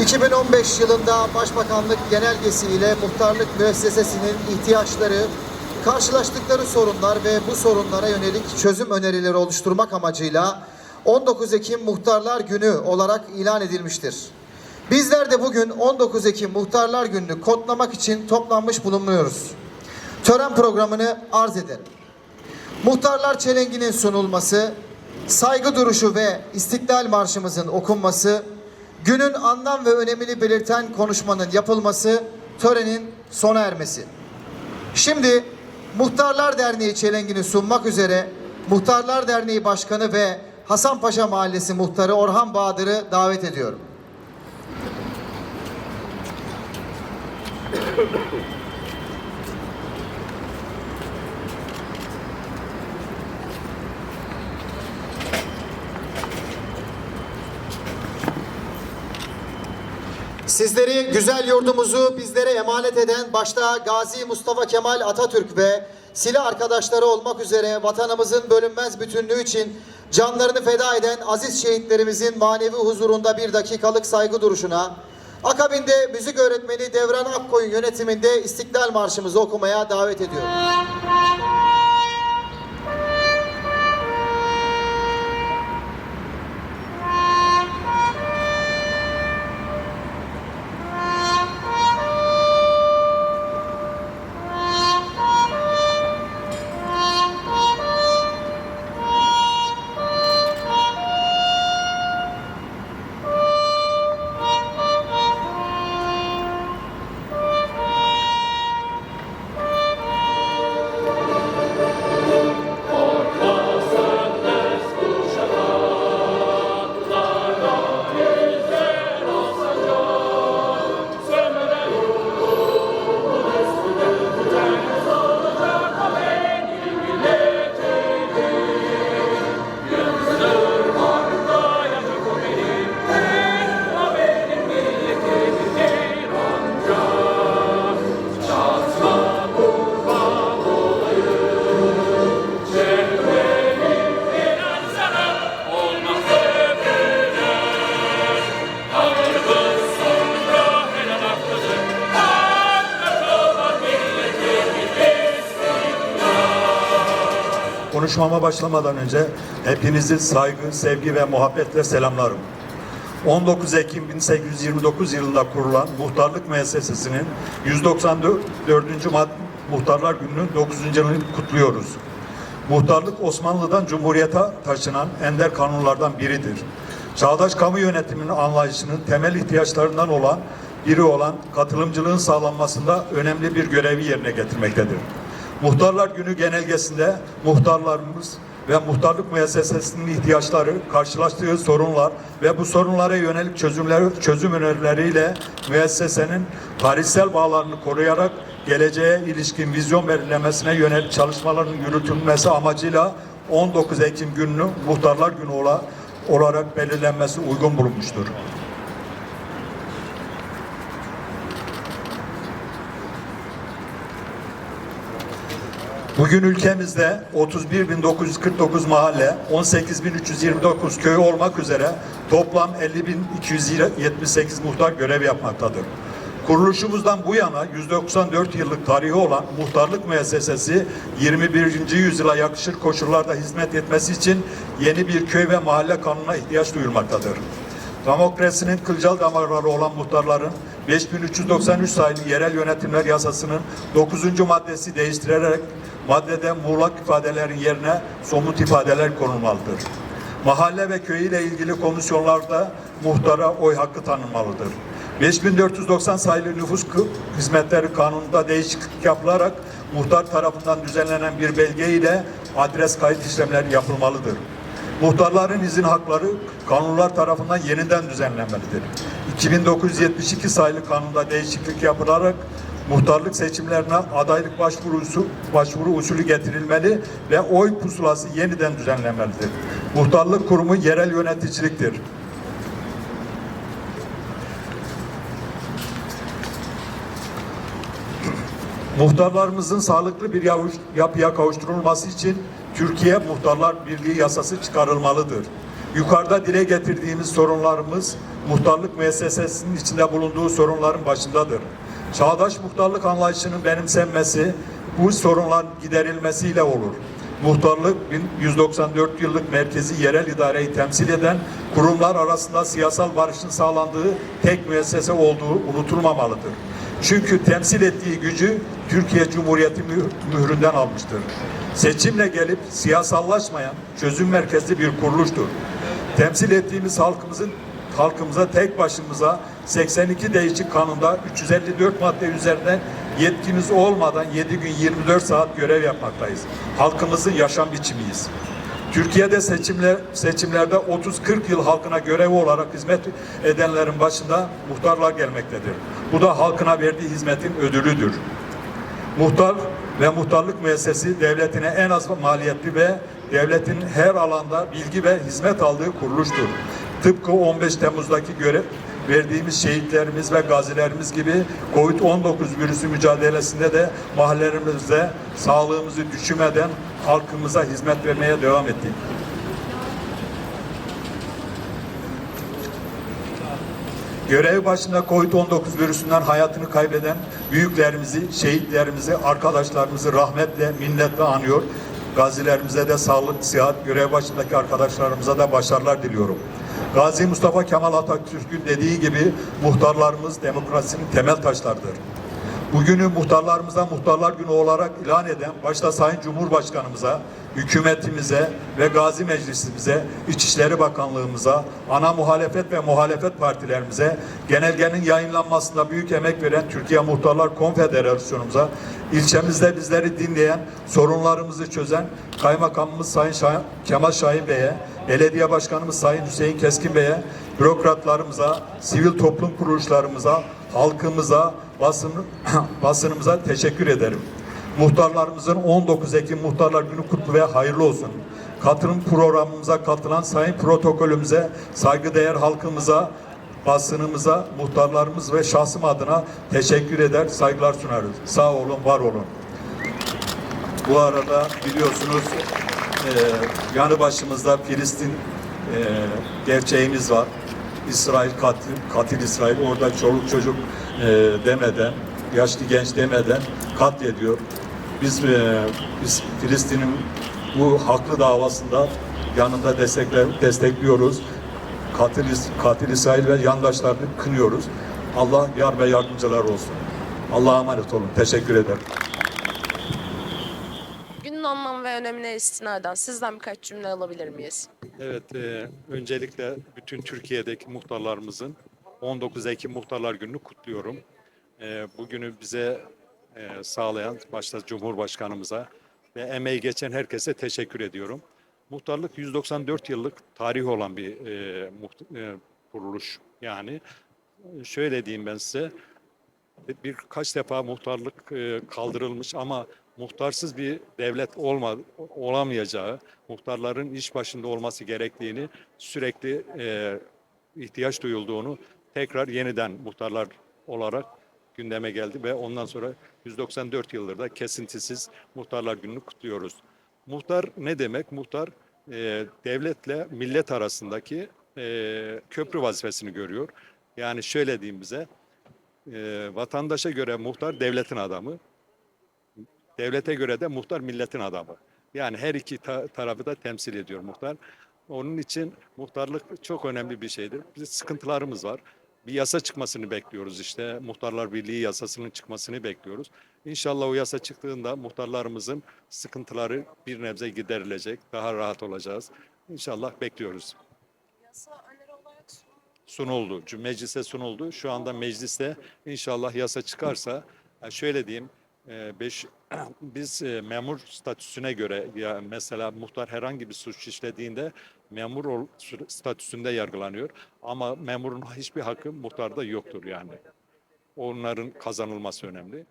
2015 yılında Başbakanlık genelgesi ile muhtarlık müessesesinin ihtiyaçları, karşılaştıkları sorunlar ve bu sorunlara yönelik çözüm önerileri oluşturmak amacıyla 19 Ekim Muhtarlar Günü olarak ilan edilmiştir. Bizler de bugün 19 Ekim Muhtarlar Günü'nü kodlamak için toplanmış bulunuyoruz. Tören programını arz ederim. Muhtarlar çelenginin sunulması, saygı duruşu ve İstiklal Marşımızın okunması, günün anlam ve önemini belirten konuşmanın yapılması, törenin sona ermesi. Şimdi Muhtarlar Derneği çelengini sunmak üzere Muhtarlar Derneği Başkanı ve Hasanpaşa Mahallesi Muhtarı Orhan Bahadır'ı davet ediyorum. Sizleri güzel yurdumuzu bizlere emanet eden başta Gazi Mustafa Kemal Atatürk ve silah arkadaşları olmak üzere vatanımızın bölünmez bütünlüğü için canlarını feda eden aziz şehitlerimizin manevi huzurunda bir dakikalık saygı duruşuna, akabinde müzik öğretmeni Devran Akkoyun yönetiminde İstiklal Marşımızı okumaya davet ediyorum. Konuşmama başlamadan önce hepinizi saygı, sevgi ve muhabbetle selamlarım. 19 Ekim 1829 yılında kurulan muhtarlık müessesesinin 194. Mad Muhtarlar Günü'nün 9. yılını kutluyoruz. Muhtarlık Osmanlı'dan Cumhuriyet'e taşınan ender kanunlardan biridir. Çağdaş kamu yönetiminin anlayışının temel ihtiyaçlarından olan biri olan katılımcılığın sağlanmasında önemli bir görevi yerine getirmektedir. Muhtarlar Günü genelgesinde muhtarlarımız ve muhtarlık müessesesinin ihtiyaçları, karşılaştığı sorunlar ve bu sorunlara yönelik çözümler, çözüm önerileriyle müessesenin tarihsel bağlarını koruyarak geleceğe ilişkin vizyon belirlemesine yönelik çalışmaların yürütülmesi amacıyla 19 Ekim gününü Muhtarlar Günü ola- olarak belirlenmesi uygun bulunmuştur. Bugün ülkemizde 31.949 mahalle, 18.329 köy olmak üzere toplam 50.278 muhtar görev yapmaktadır. Kuruluşumuzdan bu yana 194 yıllık tarihi olan muhtarlık müessesesi 21. yüzyıla yakışır koşullarda hizmet etmesi için yeni bir köy ve mahalle kanununa ihtiyaç duyulmaktadır. Demokrasinin kılcal damarları olan muhtarların 5393 sayılı yerel yönetimler yasasının 9. maddesi değiştirilerek maddede muğlak ifadelerin yerine somut ifadeler konulmalıdır. Mahalle ve köy ile ilgili komisyonlarda muhtara oy hakkı tanınmalıdır. 5490 sayılı nüfus hizmetleri kanununda değişiklik yapılarak muhtar tarafından düzenlenen bir belge ile adres kayıt işlemleri yapılmalıdır. Muhtarların izin hakları kanunlar tarafından yeniden düzenlenmelidir. 2972 sayılı kanunda değişiklik yapılarak muhtarlık seçimlerine adaylık başvurusu başvuru usulü getirilmeli ve oy pusulası yeniden düzenlenmelidir. Muhtarlık kurumu yerel yöneticiliktir. Muhtarlarımızın sağlıklı bir yapıya kavuşturulması için Türkiye Muhtarlar Birliği yasası çıkarılmalıdır. Yukarıda dile getirdiğimiz sorunlarımız muhtarlık müessesesinin içinde bulunduğu sorunların başındadır. Çağdaş muhtarlık anlayışının benimsenmesi bu sorunların giderilmesiyle olur. Muhtarlık 194 yıllık merkezi yerel idareyi temsil eden kurumlar arasında siyasal barışın sağlandığı tek müessese olduğu unutulmamalıdır. Çünkü temsil ettiği gücü Türkiye Cumhuriyeti müh- mühründen almıştır. Seçimle gelip siyasallaşmayan çözüm merkezli bir kuruluştur. Temsil ettiğimiz halkımızın halkımıza tek başımıza 82 değişik kanunda 354 madde üzerinden yetkimiz olmadan 7 gün 24 saat görev yapmaktayız. Halkımızın yaşam biçimiyiz. Türkiye'de seçimler, seçimlerde 30-40 yıl halkına görevi olarak hizmet edenlerin başında muhtarlar gelmektedir. Bu da halkına verdiği hizmetin ödülüdür. Muhtar ve muhtarlık müessesi devletine en az maliyetli ve devletin her alanda bilgi ve hizmet aldığı kuruluştur. Tıpkı 15 Temmuz'daki görev verdiğimiz şehitlerimiz ve gazilerimiz gibi Covid-19 virüsü mücadelesinde de mahallelerimizde sağlığımızı düşünmeden halkımıza hizmet vermeye devam ettik. Görev başında Covid-19 virüsünden hayatını kaybeden büyüklerimizi, şehitlerimizi, arkadaşlarımızı rahmetle, minnetle anıyor. Gazilerimize de sağlık, sıhhat, görev başındaki arkadaşlarımıza da başarılar diliyorum. Gazi Mustafa Kemal Atatürk'ün dediği gibi muhtarlarımız demokrasinin temel taşlarıdır. Bugünü muhtarlarımıza muhtarlar günü olarak ilan eden başta Sayın Cumhurbaşkanımıza, hükümetimize ve Gazi Meclisimize, İçişleri Bakanlığımıza, ana muhalefet ve muhalefet partilerimize, genelgenin yayınlanmasında büyük emek veren Türkiye Muhtarlar Konfederasyonumuza, ilçemizde bizleri dinleyen, sorunlarımızı çözen Kaymakamımız Sayın Şah- Kemal Şahin Bey'e, Belediye Başkanımız Sayın Hüseyin Keskin Bey'e, bürokratlarımıza, sivil toplum kuruluşlarımıza, halkımıza, basın, basınımıza teşekkür ederim. Muhtarlarımızın 19 Ekim Muhtarlar Günü kutlu ve hayırlı olsun. Katılım programımıza katılan sayın protokolümüze, saygıdeğer halkımıza, basınımıza, muhtarlarımız ve şahsım adına teşekkür eder, saygılar sunarız. Sağ olun, var olun. Bu arada biliyorsunuz e, yanı başımızda Filistin e, gerçeğimiz var. İsrail katil, katil İsrail orada çoluk çocuk e, demeden, yaşlı genç demeden katlediyor. Biz, e, biz Filistin'in bu haklı davasında yanında destekler, destekliyoruz. Katil, katil İsrail ve yandaşlarını kınıyoruz. Allah yar ve yardımcılar olsun. Allah'a emanet olun. Teşekkür ederim. Günün anlam ve önemine istinaden sizden birkaç cümle alabilir miyiz? Evet, e, öncelikle bütün Türkiye'deki muhtarlarımızın 19 Ekim Muhtarlar Günü'nü kutluyorum. E, bugünü bize e, sağlayan başta Cumhurbaşkanımıza ve emeği geçen herkese teşekkür ediyorum. Muhtarlık 194 yıllık tarihi olan bir e, muht- e, kuruluş. Yani E, şöyle diyeyim ben size, birkaç defa muhtarlık e, kaldırılmış ama muhtarsız bir devlet olma, olamayacağı, muhtarların iş başında olması gerektiğini sürekli e, ihtiyaç duyulduğunu tekrar yeniden muhtarlar olarak gündeme geldi ve ondan sonra 194 yıldır da kesintisiz Muhtarlar Günü'nü kutluyoruz. Muhtar ne demek? Muhtar e, devletle millet arasındaki e, köprü vazifesini görüyor. Yani şöyle diyeyim bize, e, vatandaşa göre muhtar devletin adamı, devlete göre de muhtar milletin adamı. Yani her iki ta- tarafı da temsil ediyor muhtar. Onun için muhtarlık çok önemli bir şeydir. Biz sıkıntılarımız var. Bir yasa çıkmasını bekliyoruz işte. Muhtarlar Birliği yasasının çıkmasını bekliyoruz. İnşallah o yasa çıktığında muhtarlarımızın sıkıntıları bir nebze giderilecek. Daha rahat olacağız. İnşallah bekliyoruz Yasa sunuldu. Meclise sunuldu. Şu anda mecliste inşallah yasa çıkarsa yani şöyle diyeyim e, beş, biz e, memur statüsüne göre ya mesela muhtar herhangi bir suç işlediğinde memur ol- statüsünde yargılanıyor. Ama memurun hiçbir hakkı muhtarda yoktur yani. Onların kazanılması önemli.